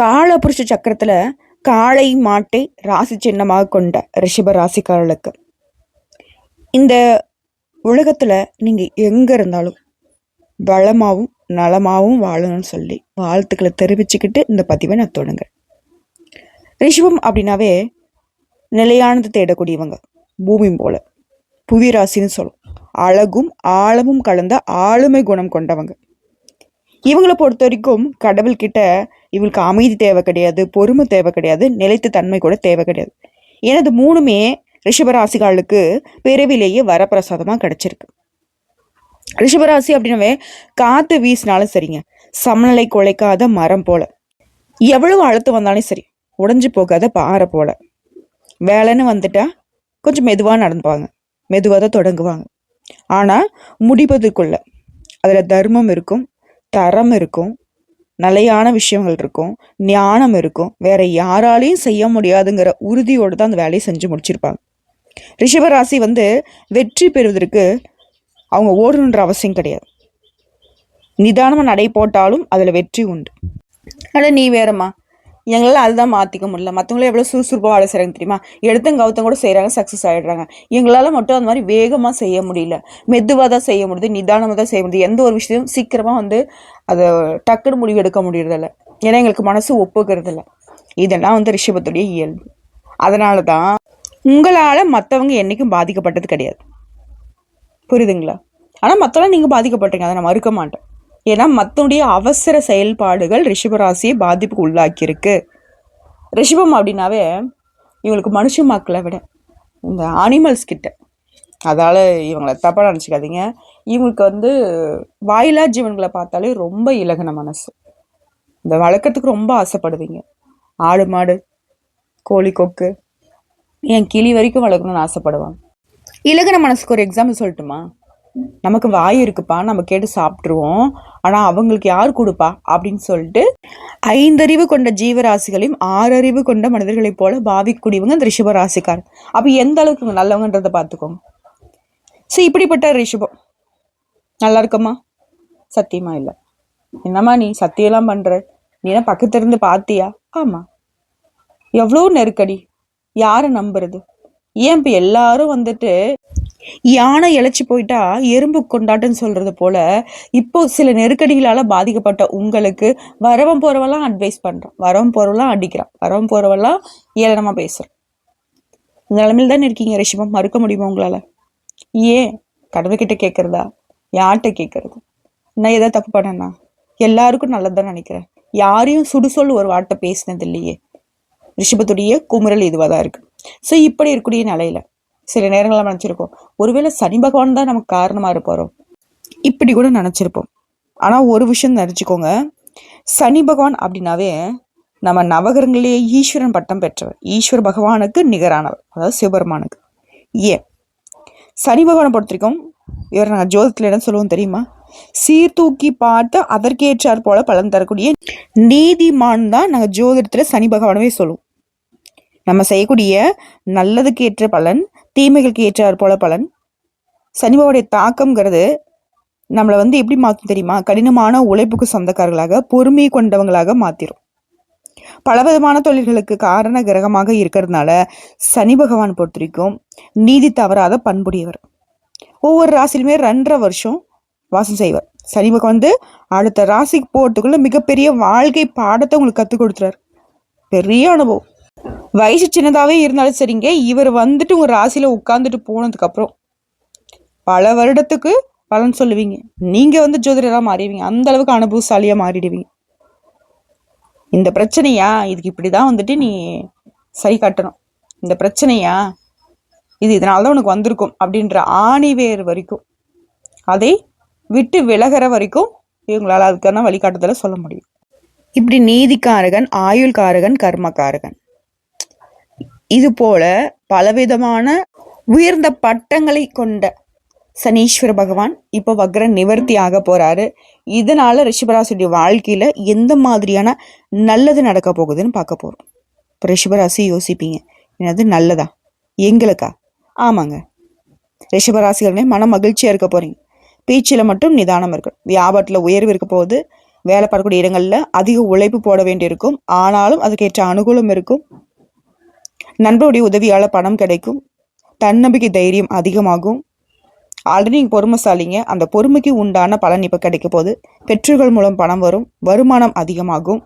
காலபுருஷ சக்கரத்துல காளை மாட்டை ராசி சின்னமாக கொண்ட ரிஷப ராசிக்காரர்களுக்கு. இந்த உலகத்துல நீங்க எங்க இருந்தாலும் வளமாகவும் நலமாகவும் வாழணும்னு சொல்லி வாழ்த்துக்களை தெரிவிச்சுக்கிட்டு இந்த பதிவை நான் தொடங்குறேன். ரிஷபம் அப்படின்னாவே நிலையானது தேடக்கூடியவங்க. பூமி போல. புவி ராசின்னு சொல்லும் அழகும் ஆழமும் கலந்த ஆளுமை குணம் கொண்டவங்க. இவங்களை பொறுத்த வரைக்கும் கடவுள்கிட்ட இவங்களுக்கு அமைதி தேவை கிடையாது பொறுமை தேவை கிடையாது நிலைத்த தன்மை கூட தேவை கிடையாது. எனது மூணுமே ரிஷபராசிகளுக்கு பிறவிலேயே வரப்பிரசாதமாக கிடைச்சிருக்கு. ரிஷபராசி அப்படின்னாவே காற்று வீசினாலும் சரிங்க. சமநிலை குலைக்காத மரம் போல. எவ்வளவு அழுத்தம் வந்தாலும் சரி உடஞ்சி போகாத பாறை போல. வேலைன்னு வந்துட்டா கொஞ்சம் மெதுவாக நடந்துப்பாங்க. மெதுவாக தான் தொடங்குவாங்க. ஆனால் முடிப்பதுக்குள்ள அதில் தர்மம் இருக்கும் தரம் இருக்கும் நிலையான விஷயங்கள் இருக்கும் ஞானம் இருக்கும். வேற யாராலையும் செய்ய முடியாதுங்கிற உறுதியோடு தான் அந்த வேலையை செஞ்சு முடிச்சிருப்பாங்க. ரிஷபராசி வந்து வெற்றி பெறுவதற்கு அவங்க ஓடணுன்ற அவசியம் கிடையாது. நிதானமாக நடை போட்டாலும் அதில் வெற்றி உண்டு. ஆனால் நீ வேறம்மா. எங்களால் அதுதான் மாற்றிக்க முடியல. மற்றவங்களும் எவ்வளோ சுறுசுறுப்பாக வேலை செய்கிறாங்க தெரியுமா? எடுத்தும் கவுத்தம் கூட செய்கிறாங்க சக்ஸஸ் ஆகிடுறாங்க எங்களால் மட்டும் அந்த மாதிரி வேகமாக செய்ய முடியல. மெதுவாக தான் செய்ய முடியுது நிதானமாக தான் செய்ய முடியுது. எந்த ஒரு விஷயத்தையும் சீக்கிரமாக வந்து அதை டக்குன்னு முடிவு எடுக்க முடியறதில்ல. ஏன்னா எங்களுக்கு மனசு ஒப்புக்கிறதில்ல. இதெல்லாம் வந்து ரிஷபத்துடைய இயல்பு. அதனால தான் உங்களால் மற்றவங்க என்றைக்கும் பாதிக்கப்பட்டது கிடையாது. புரியுதுங்களா? ஆனால் மற்றவங்க நீங்கள் பாதிக்கப்பட்டீங்க அதை நான் மறுக்க மாட்டேன். ஏன்னா மற்றனுடைய அவசர செயல்பாடுகள் ரிஷபராசியை பாதிப்புக்கு உள்ளாக்கியிருக்கு. ரிஷபம் அப்படின்னாவே இவங்களுக்கு மனுஷ மக்களை விட இந்த அனிமல்ஸ் கிட்ட. அதால் இவங்கள தப்பாக நினச்சிக்காதீங்க. இவங்களுக்கு வந்து வாயிலா ஜீவன்களை பார்த்தாலே ரொம்ப இலகின மனசு. இந்த வளர்க்குறதுக்கு ரொம்ப ஆசைப்படுவீங்க. ஆடு மாடு கோழி கொக்கு என் கிளி வரைக்கும் வளர்க்கணும்னு ஆசைப்படுவாங்க. இலகுன மனசுக்கு ஒரு எக்ஸாம்பிள் சொல்லட்டுமா? நமக்கு வாய் இருக்குப்பா நம்ம கேட்டு சாப்பிட்ருவோம் ஆனால் அவங்களுக்கு யார் கொடுப்பா? அப்படின்னு சொல்லிட்டு ஐந்தறிவு கொண்ட ஜீவராசிகளையும் ஆறறிவு கொண்ட மனிதர்களைப் போல பாவிக்கூடியவங்க இந்த ரிஷப ராசிக்கார் அப்போ எந்த அளவுக்கு நல்லவங்கன்றதை பார்த்துக்கோங்க. ஸோ இப்படிப்பட்ட ரிஷபம் நல்லா இருக்கம்மா? சத்தியமா இல்லை. என்னம்மா நீ சத்தியெல்லாம் பண்ற? நீ என்ன பக்கத்துல இருந்து பார்த்தியா ஆமா. எவ்வளோ நெருக்கடி. யாரை நம்புறது? ஏன் இப்போ எல்லாரும் வந்துட்டு யானை இழைச்சி போயிட்டா எறும்பு கொண்டாட்டம்னு சொல்றது போல இப்போ சில நெருக்கடிகளால பாதிக்கப்பட்ட உங்களுக்கு வரவன் போறவெல்லாம் அட்வைஸ் பண்றான். வரவன் போறவெல்லாம் அடிக்கிறான். வரவன் போறவெல்லாம் ஏளனமா பேசுறான். இந்த நிலைமையில் தானே இருக்கீங்க ரிஷபம்? மறுக்க முடியுமா உங்களால? ஏன்? கடவுள்கிட்ட கேட்கறதா யார்கிட்ட கேட்கறது நான் எதாவது தப்பு பண்ணேன்னா? எல்லாருக்கும் நல்லதுதான் நினைக்கிறேன். யாரையும் சுடுசொல் ஒரு வார்த்தை பேசினது இல்லையே. ரிஷபத்துடைய குமுறல் இதுவாக தான் இருக்கு. ஸோ இப்படி இருக்கக்கூடிய நிலையில சில நேரங்களில் நம்ம நினச்சிருக்கோம் ஒருவேளை சனி பகவான் தான் நமக்கு காரணமாக இருப்பாரோ? இப்படி கூட நினச்சிருப்போம். ஆனால் ஒரு விஷயம் நினச்சிக்கோங்க. சனி பகவான் அப்படின்னாவே நம்ம நவகரங்களிலேயே ஈஸ்வரன் பட்டம் பெற்றவர். ஈஸ்வர பகவானுக்கு நிகரானவர். அதாவது சிவபெருமானுக்கு. ஏன் சனி பகவானை பொறுத்த வரைக்கும் இவர் நாங்கள் ஜோதத்தில் என்ன சொல்லுவோம் தெரியுமா? சீர்தூக்கி பார்த்து அதற்கேற்றாற் போல பலன் தரக்கூடிய நீதிமான் தான் நாங்கள் ஜோதிடத்தில் சனி பகவானவே சொல்லுவோம். நம்ம செய்யக்கூடிய நல்லதுக்கு ஏற்ற பலன் தீமைகளுக்கு ஏற்றார் போல பலன். சனிபாவுடைய தாக்கம்ங்கிறது நம்மளை வந்து எப்படி மாற்றும் தெரியுமா? கடினமான உழைப்புக்கு சொந்தக்காரர்களாக பொறுமை கொண்டவங்களாக மாத்திரும். பலவிதமான தொழில்களுக்கு காரண கிரகமாக இருக்கிறதுனால சனி பகவான் பொறுத்த வரைக்கும் நீதி தவறாத பண்புடையவர். ஒவ்வொரு ராசிலுமே ரெண்டரை வருஷம் வாசம் செய்வார். சனி பகவான் வந்து அடுத்த ராசிக்கு போகிறதுக்குள்ள மிகப்பெரிய வாழ்க்கை பாடத்தை உங்களுக்கு கற்றுக் கொடுத்துறாரு. பெரிய அனுபவம். வயசு சின்னதாகவே இருந்தாலும் சரிங்க. இவர் வந்துட்டு உங்கள் ராசியில் உட்காந்துட்டு போனதுக்கப்புறம் பல வருடத்துக்கு பலன் சொல்லுவீங்க. நீங்கள் வந்து ஜோதிடராக மாறிடுவீங்க. அந்த அளவுக்கு அனுபவசாலியாக மாறிடுவீங்க. இந்த பிரச்சனையா? இதுக்கு இப்படி தான் வந்துட்டு நீ சரி கட்டணும். இந்த பிரச்சனையா? இது இதனால தான் உனக்கு வந்திருக்கும் அப்படின்ற ஆணிவேர் வரைக்கும். அதை விட்டு விலகிற வரைக்கும் இவங்களால அதுக்கான வழிகாட்டுதலை சொல்ல முடியும். இப்படி நீதிக்காரகன் ஆயுள்காரகன் கர்மக்காரகன். இதுபோல பலவிதமான உயர்ந்த பட்டங்களை கொண்ட சனீஸ்வர பகவான் இப்போ வக்ர நிவர்த்தி ஆக போறாரு. இதனால ரிஷபராசியுடைய வாழ்க்கையில எந்த மாதிரியான நல்லது நடக்க போகுதுன்னு பார்க்க போறோம். இப்போ ரிஷபராசி யோசிப்பீங்க. என்னது நல்லதா? எங்களுக்கா? ஆமாங்க. ரிஷபராசிகளே மன மகிழ்ச்சியா இருக்க போறீங்க. பேச்சில் மட்டும் நிதானம் இருக்கணும் வியாபாரத்தில் உயர்வு இருக்க போகுது. வேலை பார்க்கக்கூடிய இடங்களில் அதிக உழைப்பு போட வேண்டியிருக்கும். ஆனாலும் அதுக்கேற்ற அனுகூலம் இருக்கும். நண்பருடைய உதவியால் பணம் கிடைக்கும். தன்னம்பிக்கை தைரியம் அதிகமாகும். ஆல்ரெடி நீங்கள் பொறுமைசாலிங்க. அந்த பொறுமைக்கு உண்டான பலன் இப்போ கிடைக்க போகுது. பெற்றோர்கள் மூலம் பணம் வரும். வருமானம் அதிகமாகும்.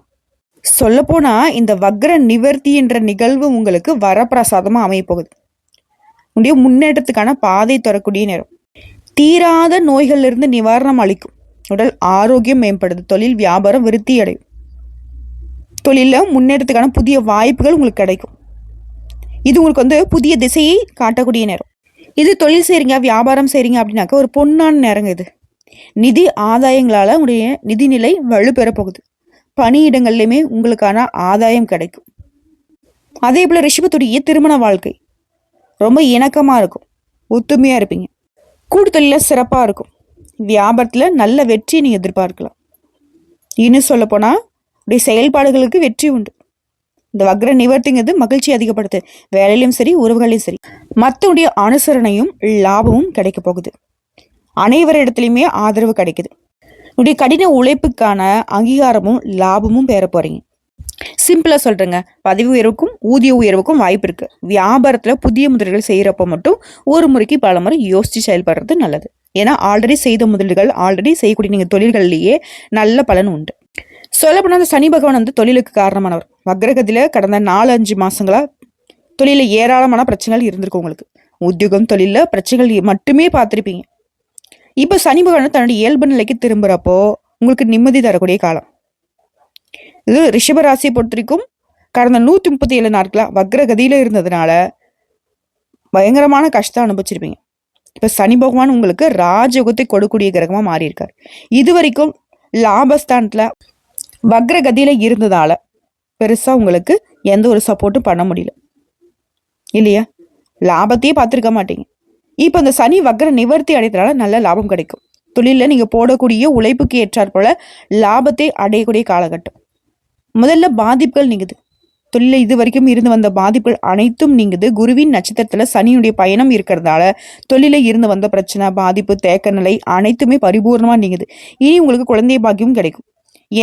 சொல்லப்போனால் இந்த வக்ர நிவர்த்தி என்ற நிகழ்வு உங்களுக்கு வரப்பிரசாதமாக அமைய போகுது. உடைய முன்னேற்றத்துக்கான பாதை தரக்கூடிய நேரம். தீராத நோய்களிலிருந்து நிவாரணம் அளிக்கும். உடல் ஆரோக்கியம் மேம்படுது. தொழில் வியாபாரம் விருத்தி அடையும் தொழிலில் முன்னேற்றத்துக்கான புதிய வாய்ப்புகள் உங்களுக்கு கிடைக்கும். இது உங்களுக்கு வந்து புதிய திசையை காட்டக்கூடிய நேரம். இது தொழில் செய்கிறீங்க வியாபாரம் செய்கிறீங்க அப்படின்னாக்கா ஒரு பொன்னான நேரங்க இது. நிதி ஆதாயங்களால் உடைய நிதிநிலை வலுப்பெற போகுது. பணியிடங்கள்லையுமே உங்களுக்கான ஆதாயம் கிடைக்கும். அதே போல் ரிஷபத்துடைய திருமண வாழ்க்கை. ரொம்ப இணக்கமாக இருக்கும். ஒத்துமையாக இருப்பீங்க. கூடுதலில் சிறப்பாக இருக்கும். வியாபாரத்தில் நல்ல வெற்றி நீங்கள் எதிர்பார்க்கலாம். இன்னும் சொல்லப்போனால் உடைய செயல்பாடுகளுக்கு வெற்றி உண்டு. இந்த வக்ர நிவர்த்திங்கிறது மகிழ்ச்சி அதிகப்படுத்து. வேலையிலும் சரி உறவுகளையும் சரி. மற்றவுடைய அனுசரணையும் லாபமும் கிடைக்க போகுது. அனைவரிடத்துலையுமே ஆதரவு கிடைக்குது. உடைய கடின உழைப்புக்கான அங்கீகாரமும் லாபமும் பெற போறீங்க. சிம்பிளா சொல்றேங்க. பதவி உயர்வுக்கும் ஊதிய உயர்வுக்கும் வாய்ப்பு இருக்கு. வியாபாரத்துல புதிய முதலீடுகள் செய்யறப்ப மட்டும் ஒரு முறைக்கு பல முறை யோசிச்சு செயல்படுறது நல்லது. ஏன்னா ஆல்ரெடி செய்த முதலீடுகள் ஆல்ரெடி செய்யக்கூடிய நீங்க தொழில்கள்லயே நல்ல பலன் உண்டு. சொல்லப்போனால் அந்த சனி பகவான் வந்து தொழிலுக்கு காரணமானவர். வக்ரகதியில் கடந்த நாலு அஞ்சு மாதங்களாக தொழிலில் ஏராளமான பிரச்சனைகள் இருந்திருக்கு உங்களுக்கு. உத்தியோகம் தொழிலில் பிரச்சனைகள் மட்டுமே பார்த்துருப்பீங்க. இப்போ சனி பகவான் தன்னுடைய இயல்பு நிலைக்கு திரும்புகிறப்போ உங்களுக்கு நிம்மதி தரக்கூடிய காலம். இது ரிஷபராசியை பொறுத்த வரைக்கும் கடந்த நூற்றி முப்பத்தி ஏழு நாட்களாக வக்ரகதியில் இருந்ததுனால பயங்கரமான கஷ்டம் அனுபவிச்சிருப்பீங்க. இப்போ சனி பகவான் உங்களுக்கு ராஜயோகத்தை கொடுக்கூடிய கிரகமாக மாறியிருக்கார். இது வரைக்கும் லாபஸ்தானத்தில் வக்ரகதியில் இருந்ததால பெருசாக உங்களுக்கு எந்த ஒரு சப்போர்ட்டும் பண்ண முடியல. இல்லையா? லாபத்தையே பார்த்துருக்க மாட்டீங்க. இப்போ இந்த சனி வக்ர நிவர்த்தி அடைத்தனால நல்ல லாபம் கிடைக்கும். தொழிலில் நீங்கள் போடக்கூடிய உழைப்புக்கு ஏற்றாற் போல லாபத்தை அடையக்கூடிய காலகட்டம். முதல்ல பாதிப்புகள் நீங்குது. தொழிலில் இது வரைக்கும் இருந்து வந்த பாதிப்புகள் அனைத்தும் நீங்குது. குருவின் நட்சத்திரத்தில் சனியுடைய பயணம் இருக்கிறதால தொழிலில் இருந்து வந்த பிரச்சனை பாதிப்பு தேக்க நிலை அனைத்துமே பரிபூர்ணமாக நீங்குது. இனி உங்களுக்கு குழந்தை பாக்கியம் கிடைக்கும்.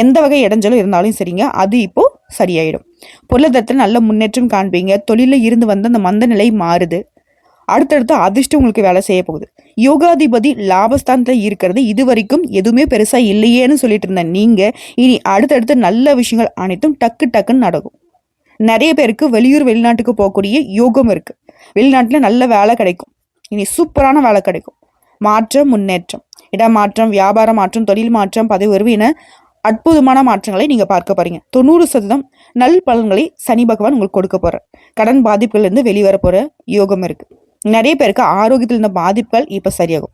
எந்த வகை இடைஞ்சலும் இருந்தாலும் சரிங்க அது இப்போ சரியாயிடும். பொருளாதாரத்தில் நல்ல முன்னேற்றம் காண்பீங்க தொழிலில் இருந்து வந்த அந்த மந்த நிலை மாறுது. அடுத்தடுத்து அதிர்ஷ்டம் உங்களுக்கு வேலை செய்ய போகுது. யோகாதிபதி லாபஸ்தானத்தில் இருக்கிறது இது வரைக்கும் எதுவுமே பெருசாக இல்லையேன்னு சொல்லிட்டு இருந்த நீங்கள் இனி அடுத்தடுத்து நல்ல விஷயங்கள் அனைத்தும் டக்கு டக்குன்னு நடக்கும். நிறைய பேருக்கு வெளியூர் வெளிநாட்டுக்கு போகக்கூடிய யோகம் இருக்குது வெளிநாட்டில் நல்ல வேலை கிடைக்கும். இனி சூப்பரான வேலை கிடைக்கும். மாற்றம் முன்னேற்றம். இடமாற்றம் வியாபார மாற்றம் தொழில் மாற்றம் பதவி உயர்வு என அற்புதமான மாற்றங்களை நீங்க பார்க்க போறீங்க. தொண்ணூறு சதவீதம் நல் பலன்களை சனி பகவான் உங்களுக்கு கொடுக்க போற கடன் பாதிப்புல இருந்து வெளிவர போற யோகம் இருக்கு. நிறைய பேருக்கு ஆரோக்கியத்தில் இருந்த பாதிப்புகள் இப்ப சரியாகும்.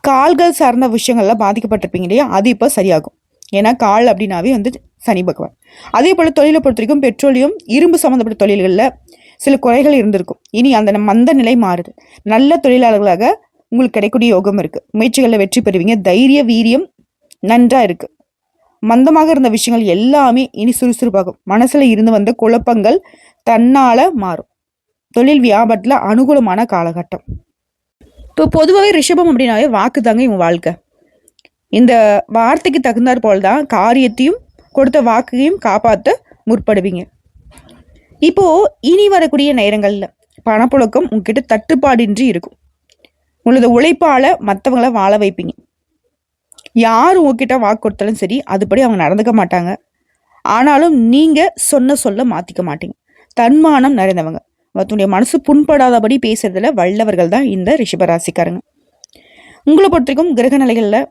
கால்கள் சார்ந்த விஷயங்கள்ல பாதிக்கப்பட்டிருப்பீங்க இல்லையா? அது இப்போ சரியாகும். ஏன்னா கால் அப்படின்னாவே வந்து சனி பகவான். அதே போல தொழிலை பொறுத்த வரைக்கும் பெட்ரோலியம் இரும்பு சம்மந்தப்பட்ட தொழில்களில் சில குறைகள் இருந்திருக்கும். இனி அந்த மந்த நிலை மாறுது. நல்ல தொழிலாளர்களாக உங்களுக்கு கிடைக்கக்கூடிய யோகம் இருக்கு. முயற்சிகளில் வெற்றி பெறுவீங்க. தைரிய வீரியம் நன்றாக இருக்குது மந்தமாக இருந்த விஷயங்கள் எல்லாமே இனி சுறுசுறுப்பாகும். மனசில் இருந்து வந்த குழப்பங்கள் தன்னால் மாறும். தொழில் வியாபாரத்தில் அனுகூலமான காலகட்டம். இப்போ பொதுவாகவே ரிஷபம் அப்படின்னாவே வாக்கு தாங்க இவங்க வாழ்க்கை. இந்த வார்த்தைக்கு தகுந்தாற் போல் தான் காரியத்தையும் கொடுத்த வாக்கையும் காப்பாற்ற முற்படுவீங்க. இப்போது இனி வரக்கூடிய நேரங்களில் பணப்புழக்கம் உங்ககிட்ட தட்டுப்பாடின்றி இருக்கும். உங்களது உழைப்பால் மற்றவங்கள வாழ வைப்பீங்க. யார் உங்ககிட்ட வாக்கு கொடுத்தாலும் சரி அதுபடி அவங்க நடந்துக்க மாட்டாங்க. ஆனாலும் நீங்க சொன்ன சொல்ல மாத்திக்க மாட்டீங்க. தன்மானம் நிறைந்தவங்க. மற்றவங்களுடைய மனசு புண்படாதபடி பேசுறதுல வல்லவர்கள் தான் இந்த ரிஷபராசிக்காரங்க. உங்களை பொறுத்தவரைக்கும் கிரக நிலைகளில்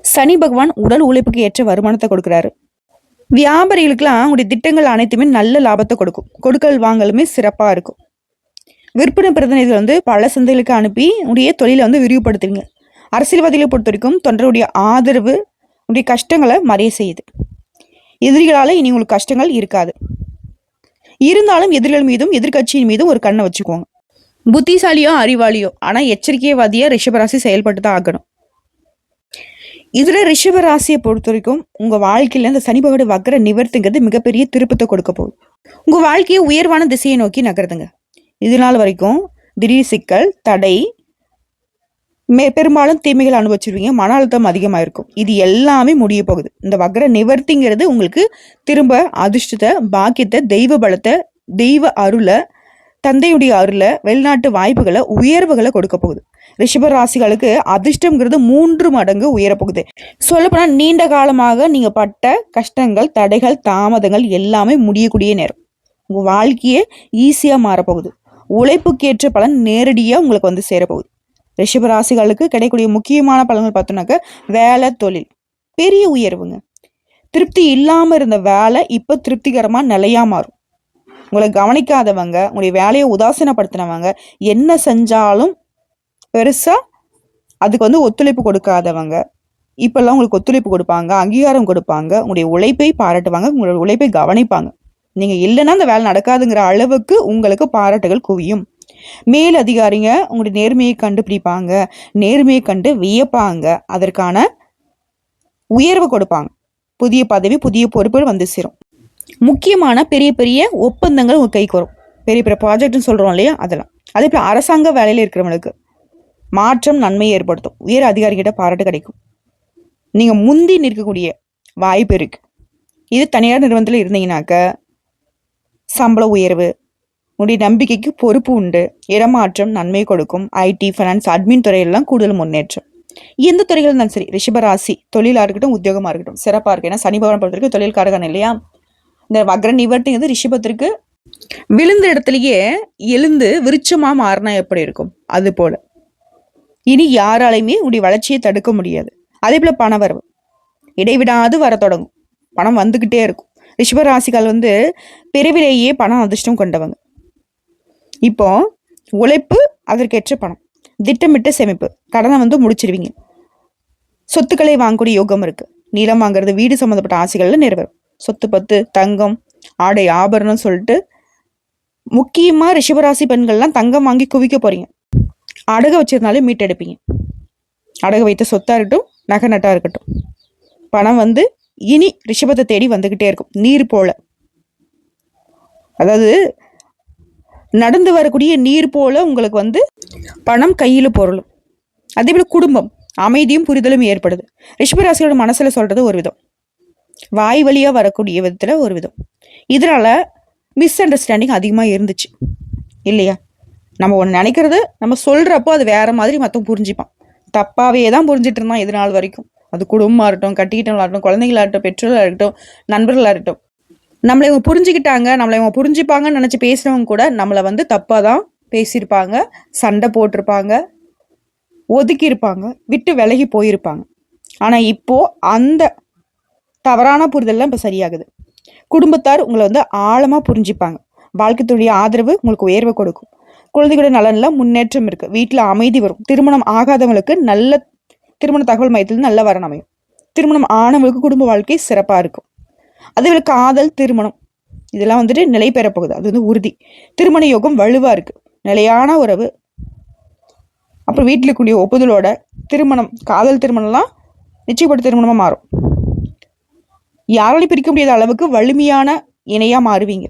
சனி பகவான் உடல் உழைப்புக்கு ஏற்ற வருமானத்தை கொடுக்குறாரு. வியாபாரிகளுக்கெல்லாம் உங்களுடைய திட்டங்கள் அனைத்துமே நல்ல லாபத்தை கொடுக்கும். கொடுக்கல் வாங்கலுமே சிறப்பாக இருக்கும். விற்பனை பிரதிநிதிகள் வந்து பல சந்தைகளுக்கு அனுப்பி உடைய தொழிலை வந்து விரிவுபடுத்துவீங்க. அரசியல்வாதிகளை பொறுத்த வரைக்கும் தொண்டருடைய ஆதரவு உடைய கஷ்டங்களை மறைய செய்யுது. எதிரிகளால் இனி உங்களுக்கு கஷ்டங்கள் இருக்காது. இருந்தாலும் எதிரிகள் மீதும் எதிர்கட்சியின் மீதும் ஒரு கண்ணை வச்சுக்கோங்க. புத்திசாலியோ அறிவாளியோ ஆனால் எச்சரிக்கைவாதியாக ரிஷபராசி செயல்பட்டு தான் ஆகணும். இதில் ரிஷபராசியை பொறுத்த வரைக்கும் உங்கள் வாழ்க்கையில இந்த சனி பகவான் வக்கர நிவர்த்திங்கிறது மிகப்பெரிய திருப்பத்தை கொடுக்க போகுது. உங்கள் வாழ்க்கையை உயர்வான திசையை நோக்கி நகருதுங்க இது நாள் வரைக்கும் திடீர் சிக்கல் தடை மே பெரும்பாலும் தீமைகள் அனுபவிச்சிருவீங்க. மன அழுத்தம் அதிகமாக இருக்கும் இது எல்லாமே முடிய போகுது. இந்த வக்ர நிவர்த்திங்கிறது உங்களுக்கு திரும்ப அதிர்ஷ்டத்தை பாக்கியத்தை தெய்வ பலத்தை தெய்வ அருளை தந்தையுடைய அருளை வெளிநாட்டு வாய்ப்புகளை உயர்வுகளை கொடுக்க போகுது. ரிஷப ராசிகளுக்கு அதிர்ஷ்டம்ங்கிறது மூன்று மடங்கு உயரப்போகுது. சொல்லப்போனால் நீண்ட காலமாக நீங்க பட்ட கஷ்டங்கள் தடைகள் தாமதங்கள் எல்லாமே முடியக்கூடிய நேரம். உங்க வாழ்க்கையே ஈஸியாக மாறப்போகுது. உழைப்புக்கேற்ற பலன் நேரடியாக உங்களுக்கு வந்து சேரப்போகுது. ரிஷபராசிகளுக்கு ராசிகளுக்கு கிடைக்கக்கூடிய முக்கியமான பலன்கள் பார்த்தோம்னாக்க வேலை தொழில். பெரிய உயர்வுங்க. திருப்தி இல்லாம இருந்த வேலை இப்ப திருப்திகரமா நிலையா மாறும். உங்களை கவனிக்காதவங்க உங்களுடைய வேலையை உதாசீனப்படுத்தினவங்க என்ன செஞ்சாலும் பெருசா அதுக்கு வந்து ஒத்துழைப்பு கொடுக்காதவங்க இப்பெல்லாம் உங்களுக்கு ஒத்துழைப்பு கொடுப்பாங்க அங்கீகாரம் கொடுப்பாங்க உங்களுடைய உழைப்பை பாராட்டுவாங்க உங்களுடைய உழைப்பை கவனிப்பாங்க. நீங்க இல்லைன்னா அந்த வேலை நடக்காதுங்கிற அளவுக்கு உங்களுக்கு பாராட்டுகள் குவியும். மேல் அதிகாரிங்க உங்களுடைய நேர்மையை கண்டுபிடிப்பாங்க. நேர்மையை கண்டு வியப்பாங்க. அதற்கான உயர்வு கொடுப்பாங்க. புதிய பதவி புதிய பொறுப்புகள் வந்து சேரும். முக்கியமான பெரிய பெரிய ஒப்பந்தங்கள் உங்கள் கைக்கு வரும். பெரிய பெரிய ப்ராஜெக்ட்னு சொல்கிறோம் இல்லையா? அதெல்லாம். அதே போல் அரசாங்க வேலையில் இருக்கிறவங்களுக்கு மாற்றம் நன்மையை ஏற்படுத்தும். உயர் அதிகாரிகிட்ட பாராட்டு கிடைக்கும். நீங்கள் முந்தி நிற்கக்கூடிய வாய்ப்பு இருக்குது இது தனியார் நிறுவனத்தில் இருந்தீங்கன்னாக்க சம்பள உயர்வு உடைய நம்பிக்கைக்கு பொறுப்பு உண்டு. இடமாற்றம் நன்மை கொடுக்கும். ஐடி ஃபைனான்ஸ் அட்மின் துறையெல்லாம் கூடுதல் முன்னேற்றம். எந்த துறைகள் இருந்தாலும் சரி ரிஷபராசி தொழிலாக இருக்கட்டும் உத்தியோகமாக இருக்கட்டும் சிறப்பாக இருக்கு. ஏன்னா சனி பகவான் தொழில்காரகன் இல்லையா? இந்த வக்ர நிவர்த்திங்கிறது ரிஷபத்திற்கு விழுந்த இடத்துலயே எழுந்து விருட்சமா மாறினா எப்படி இருக்கும்? அது போல. இனி யாராலையுமே உடைய வளர்ச்சியை தடுக்க முடியாது. அதே போல பண வரவு இடைவிடாது வர தொடங்கும். பணம் வந்துகிட்டே இருக்கும். ரிஷபராசிகள் வந்து பிறவிலேயே பணம் அதிர்ஷ்டம் கொண்டவங்க. இப்போ உழைப்பு அதற்கேற்ற பணம். திட்டமிட்ட சேமிப்பு. கடனை வந்து முடிச்சிருவீங்க. சொத்துக்களை வாங்கக்கூடிய யோகம் இருக்கு. நிலம் வாங்குறது வீடு சம்மந்தப்பட்ட ஆசைகள்ல நிறைவேறும். சொத்து பத்து தங்கம் ஆடை ஆபரணம் சொல்லிட்டு முக்கியமா ரிஷபராசி பெண்கள்லாம் தங்கம் வாங்கி குவிக்க போறீங்க. அடகு வச்சிருந்தாலே மீட்டெடுப்பீங்க. அடகு வைத்த சொத்தா இருக்கட்டும் நகை நட்டா இருக்கட்டும். பணம் வந்து இனி ரிஷபத்தை தேடி வந்துகிட்டே இருக்கும். நீர் போல. அதாவது நடந்து வரக்கூடிய நீர் போல உங்களுக்கு வந்து பணம் கையில் பொருளும். அதே போல குடும்பம் அமைதியும் புரிதலும் ஏற்படுது. ரிஷபராசியோட மனசில் சொல்கிறது ஒரு விதம். வாய் வழியாக வரக்கூடிய விதத்தில் ஒரு விதம். இதனால் மிஸ் அண்டர்ஸ்டாண்டிங் அதிகமாக இருந்துச்சு. இல்லையா? நம்ம ஒன்று நினைக்கிறது நம்ம சொல்கிறப்போ அது வேற மாதிரி மற்றவங்க புரிஞ்சுப்பான். தப்பாகவே தான் புரிஞ்சிட்டு இருந்தான் இது நாள் வரைக்கும். அது குடும்பமாக இருக்கட்டும் கட்டிக்கிட்டவங்களா இருக்கட்டும் குழந்தைங்களா இருக்கட்டும் பெற்றோர்களாக இருக்கட்டும் நண்பர்களாக இருக்கட்டும். நம்மளை இவங்க புரிஞ்சுக்கிட்டாங்க நம்மளை இவங்க புரிஞ்சுப்பாங்கன்னு நினச்சி பேசினவங்க கூட நம்மளை வந்து தப்பாக தான் பேசியிருப்பாங்க சண்டை போட்டிருப்பாங்க ஒதுக்கியிருப்பாங்க விட்டு விலகி போயிருப்பாங்க. ஆனால் இப்போ அந்த தவறான புரிதல்லாம் இப்போ சரியாகுது. குடும்பத்தார் உங்களை வந்து ஆழமாக புரிஞ்சுப்பாங்க. வாழ்க்கைத்துடைய ஆதரவு உங்களுக்கு உயர்வை கொடுக்கும். குழந்தைகளோட நலனில் முன்னேற்றம் இருக்குது வீட்டில் அமைதி வரும். திருமணம் ஆகாதவங்களுக்கு நல்ல திருமண தகவல் மையத்தில் நல்ல வரன் அமையும். திருமணம் ஆனவங்களுக்கு குடும்ப வாழ்க்கை சிறப்பாக இருக்கும். அதே போல காதல் திருமணம். இதெல்லாம் வந்துட்டு நிலை பெறப்போகுது. அது வந்து உறுதி. திருமண யோகம் வலுவா இருக்கு. நிலையான உறவு. அப்புறம் வீட்டில் இருக்கக்கூடிய ஒப்புதலோட திருமணம் காதல் திருமணம்லாம் நிச்சயப்பட்ட திருமணமா மாறும். யாராலையும் பிரிக்க முடியாத அளவுக்கு வலிமையான இணையா மாறுவீங்க.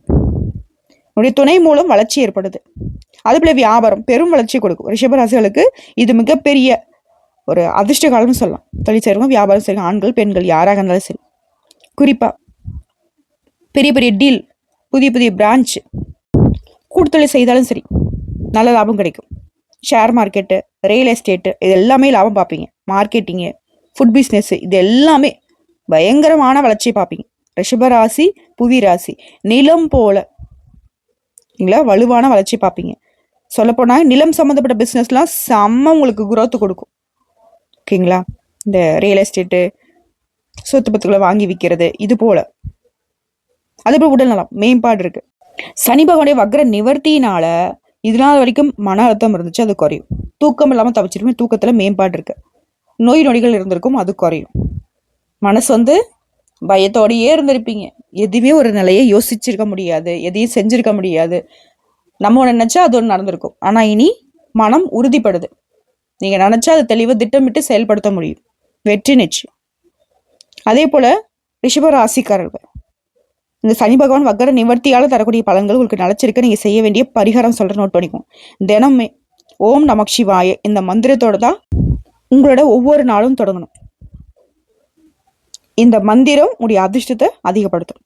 உங்களுடைய துணை மூலம் வளர்ச்சி ஏற்படுது. அதுபோல வியாபாரம் பெரும் வளர்ச்சி கொடுக்கும். ரிஷபராசிகளுக்கு இது மிகப்பெரிய ஒரு அதிர்ஷ்ட காலம்னு சொல்லலாம். தொழில் வியாபாரம் செய்யும் ஆண்கள் பெண்கள் யாராக இருந்தாலும் சரி. குறிப்பா பெரிய பெரிய டீல் புதிய புதிய பிரான்ச் கூடுதலை செய்தாலும் சரி நல்ல லாபம் கிடைக்கும். ஷேர் மார்க்கெட்டு ரியல் எஸ்டேட்டு இது எல்லாமே லாபம் பார்ப்பீங்க. மார்க்கெட்டிங்கு ஃபுட் பிஸ்னஸ்ஸு இது எல்லாமே பயங்கரமான வளர்ச்சியை பார்ப்பீங்க. ரிஷபராசி புவி ராசி நிலம் போல இல்லைங்களா? வலுவான வளர்ச்சி பார்ப்பீங்க. சொல்லப்போனால் நிலம் சம்மந்தப்பட்ட பிஸ்னஸ்லாம் செம்ம உங்களுக்கு குரோத்து கொடுக்கும். ஓகேங்களா? இந்த ரியல் எஸ்டேட்டு சொத்து பத்துக்களை வாங்கி விற்கிறது இது போல். அதே போல் உடல்நலம் மேம்பாடு இருக்கு. சனி பகவானுடைய வக்ர நிவர்த்தியினால இது நாள் வரைக்கும் மன அழுத்தம் இருந்துச்சு அது குறையும். தூக்கம் இல்லாமல் தவிச்சிருமே தூக்கத்தில் மேம்பாடு இருக்கு. நோய் நொடிகள் இருந்திருக்கும் அது குறையும். மனசு வந்து பயத்தோடயே இருந்திருப்பீங்க. எதுவுமே ஒரு நிலையை யோசிச்சிருக்க முடியாது எதையும் செஞ்சிருக்க முடியாது. நம்ம ஒன்று நினைச்சா அது ஒன்று நடந்திருக்கும். ஆனால் இனி மனம் உறுதிப்படுது. நீங்கள் நினச்சா அதை தெளிவாக திட்டமிட்டு செயல்படுத்த முடியும். வெற்றி நிச்சயம். அதே போல் ரிஷப ராசிக்காரர்கள். இந்த சனி பகவான் வக்கர நிவர்த்தியால தரக்கூடிய பலன்கள் உங்களுக்கு நினைச்சிருக்க நீங்க செய்ய வேண்டிய பரிகாரம் சொல்ற நோட் பண்ணிக்கும் தினமே ஓம் நமக் சிவாய இந்த மந்திரத்தோட தான் உங்களோட ஒவ்வொரு நாளும் தொடங்கணும். இந்த மந்திரம் உடைய அதிர்ஷ்டத்தை அதிகப்படுத்தும்.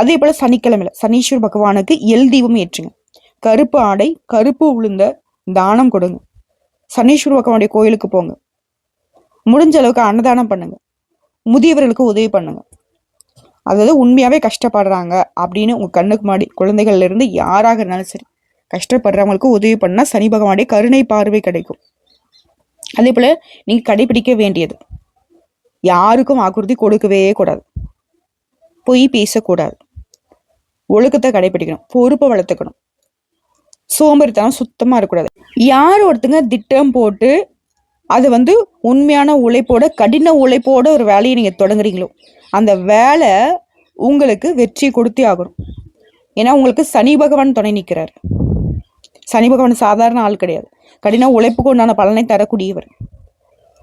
அதே போல சனிக்கிழமையில சனீஸ்வர் பகவானுக்கு எல் தீபம் ஏற்றுங்க. கருப்பு ஆடை கருப்பு உளுந்த தானம் கொடுங்க. சனீஸ்வர் பகவானுடைய கோயிலுக்கு போங்க. முடிஞ்ச அளவுக்கு அன்னதானம் பண்ணுங்க. முதியவர்களுக்கு உதவி பண்ணுங்க. அதாவது உண்மையாவே கஷ்டப்படுறாங்க அப்படின்னு உங்கள் கண்ணுக்கு மாடி குழந்தைகள்ல இருந்து யாராக இருந்தாலும் சரி கஷ்டப்படுறவங்களுக்கு உதவி பண்ணா சனி பகவானுடைய கருணை பார்வை கிடைக்கும். அதே போல நீங்கள் கடைபிடிக்க வேண்டியது யாருக்கும் ஆக்குறுதி கொடுக்கவே கூடாது பொய் பேசக்கூடாது. ஒழுக்கத்தை கடைபிடிக்கணும் பொறுப்பை வளர்த்துக்கணும். சோம்பேறித்தனம் சுத்தமா இருக்கக்கூடாது. யார் ஒருத்தங்க திட்டம் போட்டு அது வந்து உண்மையான உழைப்போட கடின உழைப்போட ஒரு வேலையை நீங்கள் தொடங்குறீங்களோ அந்த வேலை உங்களுக்கு வெற்றி கொடுத்தே ஆகணும். ஏன்னா உங்களுக்கு சனி பகவான் துணை நிற்கிறார் சனி பகவான் சாதாரண ஆள் கிடையாது. கடின உழைப்புக்கு உண்டான பலனை தரக்கூடியவர்.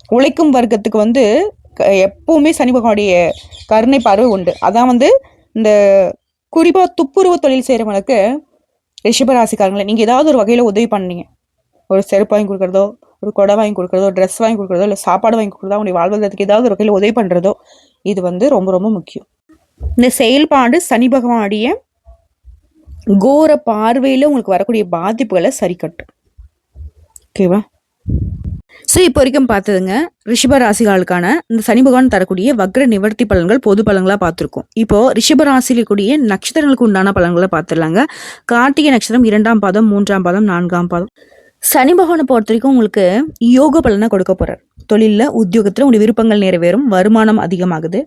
உழைக்கும் வர்க்கத்துக்கு வந்து க- எப்பவுமே சனி பகவானுடைய கருணை பார்வை உண்டு. அதான் வந்து இந்த குறிப்பாக துப்புரவு தொழில் செய்யறவங்களுக்கு ரிஷபராசிக்காரங்களை நீங்கள் ஏதாவது ஒரு வகையில் உதவி பண்ணீங்க ஒரு செருப்பு வாங்கி கொடுக்குறதோ ஒரு கொடை வாங்கி கொடுக்குறதோ ட்ரெஸ் வாங்கி கொடுக்குறதோ இல்லை சாப்பாடு வாங்கி கொடுக்குறதோ அவங்களுடைய வாழ்வதற்கு ஏதாவது ஒரு வகையில் உதவி பண்ணுறதோ இது வந்து ரொம்ப ரொம்ப முக்கியம். இந்த செயல்பாடு சனி பகவானுடைய கோர பார்வையில் உங்களுக்கு வரக்கூடிய பாதிப்புகளை சரி கட்டும். ஓகேவா ஸோ இப்போ வரைக்கும் பார்த்ததுங்க ரிஷப ராசிகளுக்கான இந்த சனி பகவான் தரக்கூடிய வக்ர நிவர்த்தி பலன்கள் பொது பலன்களாக பார்த்துருக்கோம். இப்போ ரிஷப ராசியில் கூடிய நட்சத்திரங்களுக்கு உண்டான பலன்களை பார்த்துடலாங்க. கார்த்திகை நட்சத்திரம் இரண்டாம் பாதம் மூன்றாம் பாதம் நான்காம் பாதம். சனி பகவானை பொறுத்த வரைக்கும் உங்களுக்கு யோக பலனை கொடுக்க போறார். தொழிலில் உத்தியோகத்தில் உங்களுடைய விருப்பங்கள் நிறைவேறும் வருமானம் அதிகமாகுது.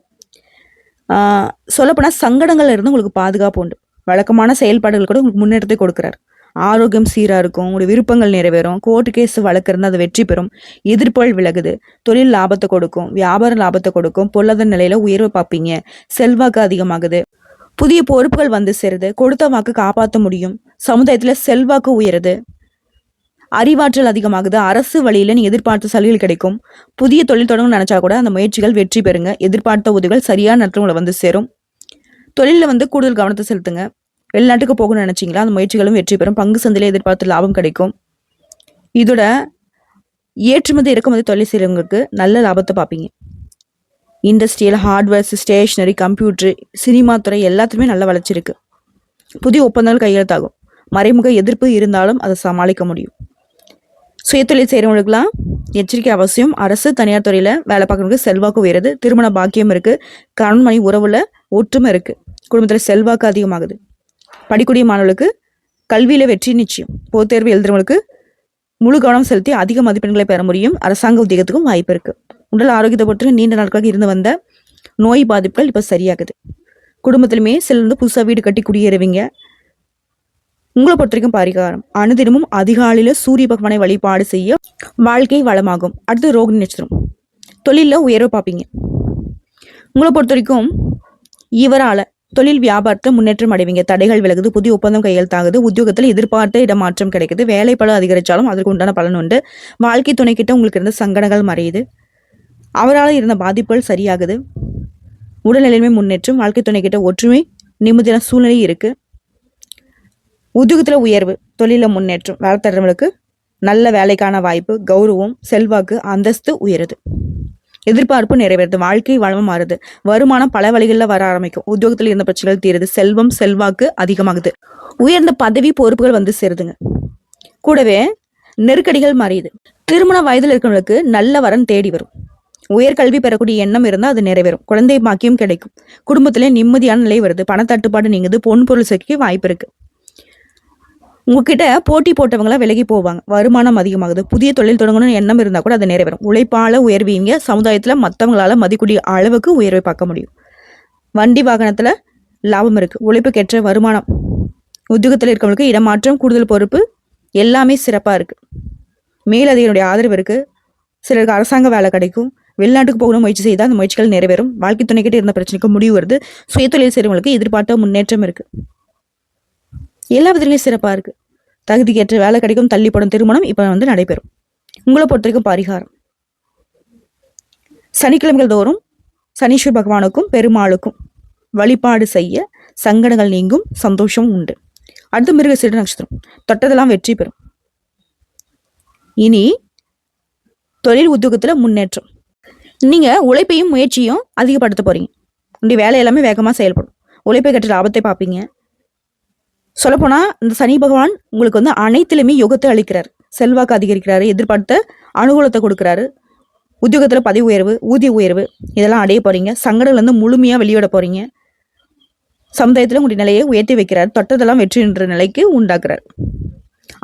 ஆஹ் சொல்லப்போனால் சங்கடங்கள்ல இருந்து உங்களுக்கு பாதுகாப்பு உண்டு. வழக்கமான செயல்பாடுகள் கூட உங்களுக்கு முன்னேற்றத்தை கொடுக்குறார். ஆரோக்கியம் சீராக இருக்கும் உங்களுடைய விருப்பங்கள் நிறைவேறும் கோர்ட்டு கேஸ் வழக்கு அது வெற்றி பெறும் எதிர்ப்புகள் விலகுது தொழில் லாபத்தை கொடுக்கும் வியாபார லாபத்தை கொடுக்கும் பொருளாதார நிலையில உயர்வை பார்ப்பீங்க செல்வாக்கு அதிகமாகுது புதிய பொறுப்புகள் வந்து சேருது கொடுத்த வாக்கு காப்பாற்ற முடியும் சமுதாயத்தில் செல்வாக்கு உயருது. அறிவாற்றல் அதிகமாகுது. அரசு வழியில் நீ எதிர்பார்த்த சலுகைகள் கிடைக்கும். புதிய தொழில் தொடங்க நினைச்சா கூட அந்த முயற்சிகள் வெற்றி பெறுங்க. எதிர்பார்த்த உதவிகள் சரியான நேரத்தில் உங்களை வந்து சேரும். தொழிலில் வந்து கூடுதல் கவனத்தை செலுத்துங்க. வெளிநாட்டுக்கு போகணும்னு நினச்சிங்களா? அந்த முயற்சிகளும் வெற்றி பெறும். பங்கு சந்தையில் எதிர்பார்த்த லாபம் கிடைக்கும். இதோட ஏற்றுமதி இறக்குமதி தொழில் செய்கிறவங்களுக்கு நல்ல லாபத்தை பார்ப்பீங்க industrial hardwares stationery computer cinema துறை எல்லாத்துலேயுமே நல்ல வளர்ச்சி இருக்குது புதிய ஒப்பந்தங்கள் கையெழுத்தாகும். மறைமுக எதிர்ப்பு இருந்தாலும் அதை சமாளிக்க முடியும். சுயத்தொழில் செய்கிறவங்களுக்குலாம் எச்சரிக்கை அவசியம். அரசு தனியார் துறையில் வேலை பார்க்குறவங்களுக்கு செல்வாக்கு உயருது. திருமண பாக்கியம் இருக்கு. கணவன் மணி உறவுல ஒற்றுமை இருக்கு. குடும்பத்தில் செல்வாக்கு அதிகமாகுது. படிக்கூடிய மாணவர்களுக்கு கல்வியில வெற்றி நிச்சயம். பொதுத் தேர்வு எழுதுறவங்களுக்கு முழு கவனம் செலுத்தி அதிக மதிப்பெண்களை பெற முடியும். அரசாங்க உத்தியோகத்துக்கும் வாய்ப்பு இருக்கு. உடல் ஆரோக்கியத்தை பொறுத்து நீண்ட நாட்களாக இருந்து வந்த நோய் பாதிப்புகள் இப்போ சரியாகுது. குடும்பத்திலுமே சிலர் வந்து புதுசாக வீடு கட்டி குடியேறுவீங்க. உங்களை பொறுத்த வரைக்கும் பரிகாரம். அனுதினமும் அதிகாலையில் சூரிய பகவானை வழிபாடு செய்ய வாழ்க்கை வளமாகும். அடுத்து ரோகிணி நட்சத்திரம். தொழிலில் உயர்வை பார்ப்பீங்க. உங்களை பொறுத்த வரைக்கும் இவரால தொழில் வியாபாரத்தில் முன்னேற்றம் அடைவீங்க. தடைகள் விலகுது புதிய ஒப்பந்தம் கையெழுத்தாகுது உத்தியோகத்தில் எதிர்பார்த்த இடமாற்றம் கிடைக்குது. வேலை பலம் அதிகரிச்சாலும் அதற்கு உண்டான பலன் உண்டு. வாழ்க்கை துணை கிட்ட உங்களுக்கு இருந்த சங்கடங்கள் மறையுது. அவரால் இருந்த பாதிப்புகள் சரியாகுது. உடல்நிலைமை முன்னேற்றம் வாழ்க்கை துணை கிட்ட ஒற்றுமை நிம்மதியான சூழ்நிலை இருக்கு. உத்தியோகத்தில் உயர்வு தொழிலில் முன்னேற்றம் வேலை தரவங்களுக்கு நல்ல வேலைக்கான வாய்ப்பு கௌரவம் செல்வாக்கு அந்தஸ்து உயருது. எதிர்பார்ப்பு நிறைவேறுது வாழ்க்கை வளமும் மாறுது. வருமானம் பல வழிகளில் வர ஆரம்பிக்கும். உத்தியோகத்தில் இருந்த பிரச்சனைகள் தீருது செல்வம் செல்வாக்கு அதிகமாகுது. உயர்ந்த பதவி பொறுப்புகள் வந்து சேருதுங்க. கூடவே நெருக்கடிகள் மறையுது திருமண வயதில் இருக்கிறவங்களுக்கு நல்ல வரன் தேடி வரும். உயர்கல்வி பெறக்கூடிய எண்ணம் இருந்தால் அது நிறைவேறும். குழந்தை பாக்கியம் கிடைக்கும். குடும்பத்திலே நிம்மதியான நிலை வருது. பணத்தட்டுப்பாடு நீங்குது. பொன் பொருள் சேர்க்க வாய்ப்பு இருக்கு. உங்ககிட்ட போட்டி போட்டவங்களாம் விலகி போவாங்க. வருமானம் அதிகமாகுது. புதிய தொழில் தொடங்கணும்னு எண்ணம் இருந்தால் கூட அது நிறைவேறும். உழைப்பால உயர்வீங்க சமுதாயத்தில் மற்றவங்களால மதிக்கூடிய அளவுக்கு உயர்வை பார்க்க முடியும். வண்டி வாகனத்தில் லாபம் இருக்கு. கெற்ற வருமானம். உத்தியோகத்தில் இருக்கவங்களுக்கு இடமாற்றம் கூடுதல் பொறுப்பு எல்லாமே சிறப்பாக இருக்கு. மேலதிகளுடைய ஆதரவு இருக்கு. சிலருக்கு அரசாங்க வேலை கிடைக்கும். வெளிநாட்டுக்கு போகணும் முயற்சி செய்தால் அந்த முயற்சிகள் நிறைவேறும். வாழ்க்கை துணைக்கிட்ட இருந்த பிரச்சனைக்கு முடிவு வருது. சுயதொழில் செய்கிறவங்களுக்கு எதிர்பார்த்த முன்னேற்றம் இருக்கு. எல்லா விதத்துலையும் சிறப்பாக இருக்குது தகுதிக்கேற்ற வேலை கிடைக்கும் தள்ளிப்படும் திருமணம் இப்போ வந்து நடைபெறும். உங்களை பொறுத்த வரைக்கும் பரிகாரம். சனிக்கிழமைகள் தோறும் சனீஸ்வர் பகவானுக்கும் பெருமாளுக்கும் வழிபாடு செய்ய சங்கடங்கள் நீங்கும் சந்தோஷம் உண்டு. அடுத்த மிருக மிருகசீட நட்சத்திரம். தொட்டதெல்லாம் வெற்றி பெறும். இனி தொழில் உத்தியோகத்தில் முன்னேற்றம். நீங்கள் உழைப்பையும் முயற்சியும் அதிகப்படுத்த போகிறீங்க உங்களுடைய வேலை எல்லாமே வேகமாக செயல்படும். உழைப்பை கட்டுற லாபத்தை பார்ப்பீங்க. சொல்லப்போனால் இந்த சனி பகவான் உங்களுக்கு வந்து அனைத்திலுமே யோகத்தை அளிக்கிறார். செல்வாக்கு அதிகரிக்கிறாரு எதிர்பார்த்த அனுகூலத்தை கொடுக்குறாரு. உத்தியோகத்தில் பதவி உயர்வு ஊதிய உயர்வு இதெல்லாம் அடைய போகிறீங்க சங்கடங்கள்லேருந்து முழுமையாக வெளியிட போகிறீங்க சமுதாயத்தில் உங்களுடைய நிலையை உயர்த்தி வைக்கிறார். தொட்டதெல்லாம் வெற்றி என்ற நிலைக்கு உண்டாக்குறார்.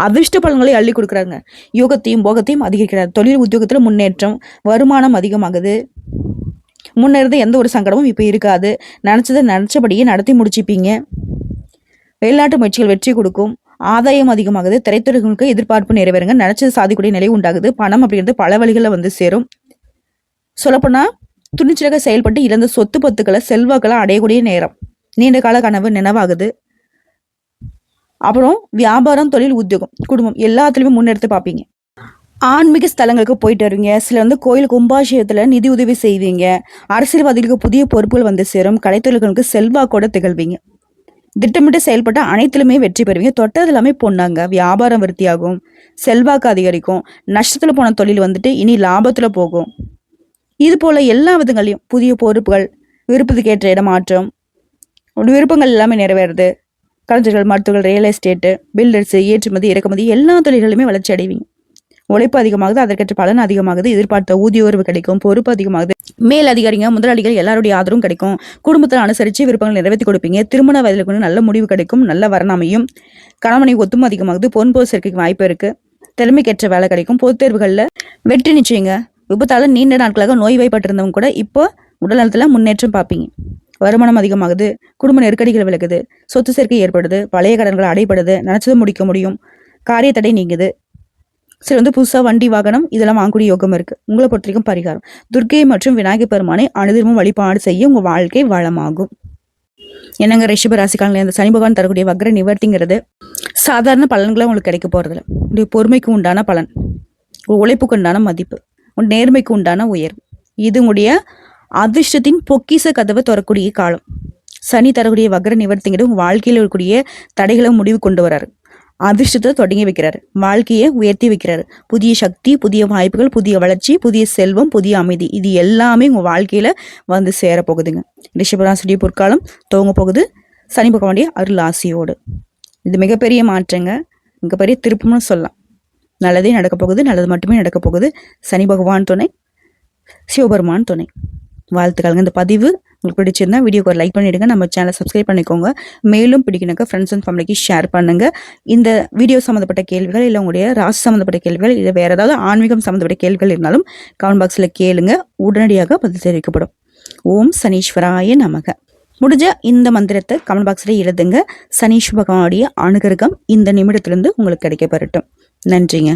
அதிர்ஷ்ட பலன்களை அள்ளி கொடுக்குறாங்க யோகத்தையும் போகத்தையும் அதிகரிக்கிறார். தொழில் உத்தியோகத்தில் முன்னேற்றம் வருமானம் அதிகமாகுது. முன்ன இருந்த எந்த ஒரு சங்கடமும் இப்போ இருக்காது. நினச்சதை நினச்சபடியே நடத்தி முடிச்சுப்பீங்க. வெளிநாட்டு முயற்சிகள் வெற்றி கொடுக்கும். ஆதாயம் அதிகமாகுது. திரைத்துறைகளுக்கு எதிர்பார்ப்பு நிறைவேறுங்க. நினச்சது சாதிக்கூடிய நிலை உண்டாகுது. பணம் அப்படிங்கிறது பல வழிகளில் வந்து சேரும். சொல்லப்போனால் துணிச்சலாக செயல்பட்டு இழந்த சொத்து பத்துக்களை செல்வாக்களை அடையக்கூடிய நேரம். நீண்ட கால கனவு நினைவாகுது. அப்புறம் வியாபாரம் தொழில் உத்தியோகம் குடும்பம் எல்லாத்துலேயுமே முன்னெடுத்து பார்ப்பீங்க. ஆன்மீக ஸ்தலங்களுக்கு போயிட்டு வருவீங்க. சில வந்து கோயில் கும்பாஷயத்தில் நிதி உதவி செய்வீங்க. அரசியல்வாதிகளுக்கு புதிய பொறுப்புகள் வந்து சேரும். கலைத்தொழில்களுக்கு செல்வாக்கோட திகழ்வீங்க. திட்டமிட்டு செயல்பட்ட அனைத்திலுமே வெற்றி பெறுவீங்க. தொட்டது எல்லாமே பொண்ணாங்க வியாபாரம் விருத்தியாகும். செல்வாக்கு அதிகரிக்கும். நஷ்டத்தில் போன தொழில் வந்துட்டு இனி லாபத்தில் போகும். இது போல எல்லா விதங்களையும் புதிய பொறுப்புகள் விருப்பத்துக்கு ஏற்ற இடமாற்றம் விருப்பங்கள் எல்லாமே நிறைவேறுது. கலைஞர்கள் மருத்துவர்கள் ரியல் எஸ்டேட்டு பில்டர்ஸ் ஏற்றுமதி இறக்குமதி எல்லா தொழில்களுமே வளர்ச்சி அடைவீங்க. உழைப்பு அதிகமாகுது அதற்கேற்ற பலன் அதிகமாகுது எதிர்பார்த்த ஊதிய உயர்வு கிடைக்கும் பொறுப்பு அதிகமாகுது. மேல் அதிகாரிங்க முதலாளிகள் எல்லாருடைய ஆதரவும் கிடைக்கும். குடும்பத்தில் அனுசரித்து விருப்பங்கள் நிறைவேற்றி கொடுப்பீங்க. திருமண வயதில் கொண்டு நல்ல முடிவு கிடைக்கும் நல்ல வரணமையும் கணவனை ஒத்தும் அதிகமாகுது பொன்போது சேர்க்கைக்கு வாய்ப்பு இருக்கு. திறமைக்கேற்ற வேலை கிடைக்கும். பொது தேர்வுகளில் வெற்றி நிச்சயங்க. விபத்தால் நீண்ட நாட்களாக நோய்வாய்ப்பட்டிருந்தவங்க கூட இப்போ உடல்நலத்தில் முன்னேற்றம் பார்ப்பீங்க வருமானம் அதிகமாகுது குடும்ப நெருக்கடிகள் விலகுது சொத்து சேர்க்கை ஏற்படுது பழைய கடன்கள் அடைபடுது நினச்சதும் முடிக்க முடியும். காரிய தடை நீங்குது. சில வந்து புதுசாக வண்டி வாகனம் இதெல்லாம் வாங்கக்கூடிய யோகம் இருக்கு. உங்களை பொறுத்த வரைக்கும் பரிகாரம். துர்க்கை மற்றும் விநாயகர் பெருமானை அனுதினமும் வழிபாடு செய்ய உங்க வாழ்க்கை வளமாகும். என்னங்க ரிஷப ராசிக்காரங்களே அந்த சனி பகவான் தரக்கூடிய வக்ர நிவர்த்திங்கிறது சாதாரண பலன்களை உங்களுக்கு கிடைக்க போகிறதில்ல உங்களுடைய பொறுமைக்கு உண்டான பலன் உழைப்புக்கு உண்டான மதிப்பு உன் நேர்மைக்கு உண்டான உயர்வு. இது உங்களுடைய அதிர்ஷ்டத்தின் பொக்கிச கதவை திறக்கூடிய காலம். சனி தரக்கூடிய வக்ர நிவர்த்திங்கிறது உங்க வாழ்க்கையில் இருக்கக்கூடிய தடைகளை முடிவு கொண்டு வராரு. அதிர்ஷ்டத்தை தொடங்கி வைக்கிறார். வாழ்க்கையை உயர்த்தி வைக்கிறார். புதிய சக்தி புதிய வாய்ப்புகள் புதிய வளர்ச்சி புதிய செல்வம் புதிய அமைதி. இது எல்லாமே உங்க வாழ்க்கையில வந்து சேரப்போகுதுங்க போகுதுங்க. பொற்காலம் துவங்க போகுது. சனி பகவானுடைய அருள் ஆசியோடு இது மிகப்பெரிய மாற்றங்க. மிகப்பெரிய திருப்பம்னு சொல்லலாம். நல்லதே நடக்க போகுது நல்லது மட்டுமே நடக்க போகுது. சனி பகவான் துணை சிவபெருமான் துணை. வாழ்த்துக்கள்ங்க. இந்த பதிவு உங்களுக்கு பிடிச்சிருந்தா வீடியோக்கு ஒரு லைக் பண்ணிடுங்க. நம்ம சேனலை சப்ஸ்கிரைப் பண்ணிக்கோங்க. மேலும் பிடிக்கணுக்க ஃப்ரெண்ட்ஸ் அண்ட் ஃபேமிலிக்கு ஷேர் பண்ணுங்க. இந்த வீடியோ சம்மந்தப்பட்ட கேள்விகள் இல்லை உங்களுடைய ராசி சம்மந்தப்பட்ட கேள்விகள் இல்லை வேறு ஏதாவது ஆன்மீகம் சம்மந்தப்பட்ட கேள்விகள் இருந்தாலும் கமெண்ட் பாக்ஸில் கேளுங்க. உடனடியாக பதில் தெரிவிக்கப்படும். ஓம் சனீஸ்வராய நமக. முடிஞ்ச இந்த மந்திரத்தை கமெண்ட் பாக்ஸில் எழுதுங்க. சனீஸ்வர பகவானுடைய அனுகிரகம் இந்த நிமிடத்திலிருந்து உங்களுக்கு கிடைக்கப்பெறட்டும். நன்றிங்க.